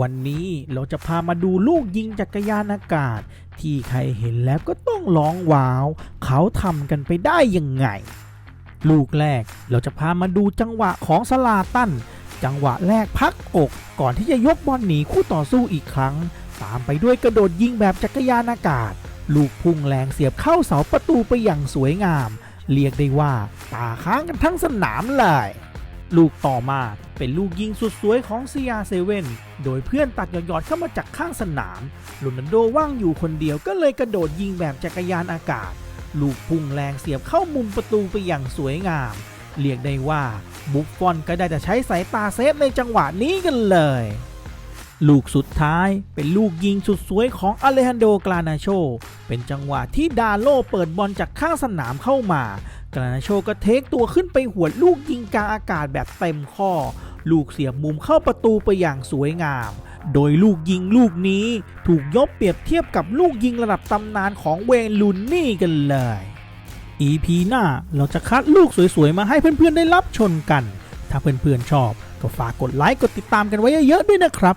วันนี้เราจะพามาดูลูกยิงจักรยานอากาศ ที่ใครเห็นแล้วก็ต้องร้องว้าว เขาทำกันไปได้ยังไง ลูกแรกเราจะพามาดูจังหวะของสลาตันจังหวะแรกพักอก ก่อนที่จะยกบอลหนีคู่ต่อสู้อีกครั้ง ตามไปด้วยกระโดดยิงแบบจักรยานอากาศ ลูกพุ่งแรงเสียบเข้าเสาประตูไปอย่างสวยงาม เรียกได้ว่าตาค้างกันทั้งสนามเลย ลูกต่อมาเป็นลูกยิงสุดสวยของ CR7 โดยเพื่อนตัดหยอดๆเข้ามาจากข้างสนามโรนัลโดว่างอยู่คนเดียวก็เลยกระโดดยิงแบบจักรยานอากาศ ลูกพุ่งแรงเสียบเข้ามุมประตูไปอย่างสวยงาม เรียกได้ว่าบุฟฟอนก็ได้แต่ใช้สายตาเซฟในจังหวะนี้กันเลย ลูกสุดท้ายเป็นลูกยิงสุดสวยของอเลฮันโดกลานาโช เป็นจังหวะที่ดาโลเปิดบอลจากข้างสนามเข้ามา กลานาโชก็เทคตัวขึ้นไปหวดลูกยิงกลางอากาศแบบเต็มข้อ ลูกเสียบมุมเข้าประตูไปอย่างสวยงาม โดยลูกยิงลูกนี้ถูกยกเปรียบเทียบกับลูกยิงระดับตำนานของเวย์นลูนนี่กันเลย EP หน้าเราจะคัดลูกสวยๆ มาให้เพื่อนๆได้รับชมกัน ถ้าเพื่อนๆชอบก็ฝากกดไลค์กดติดตามกันไว้เยอะๆด้วยนะครับ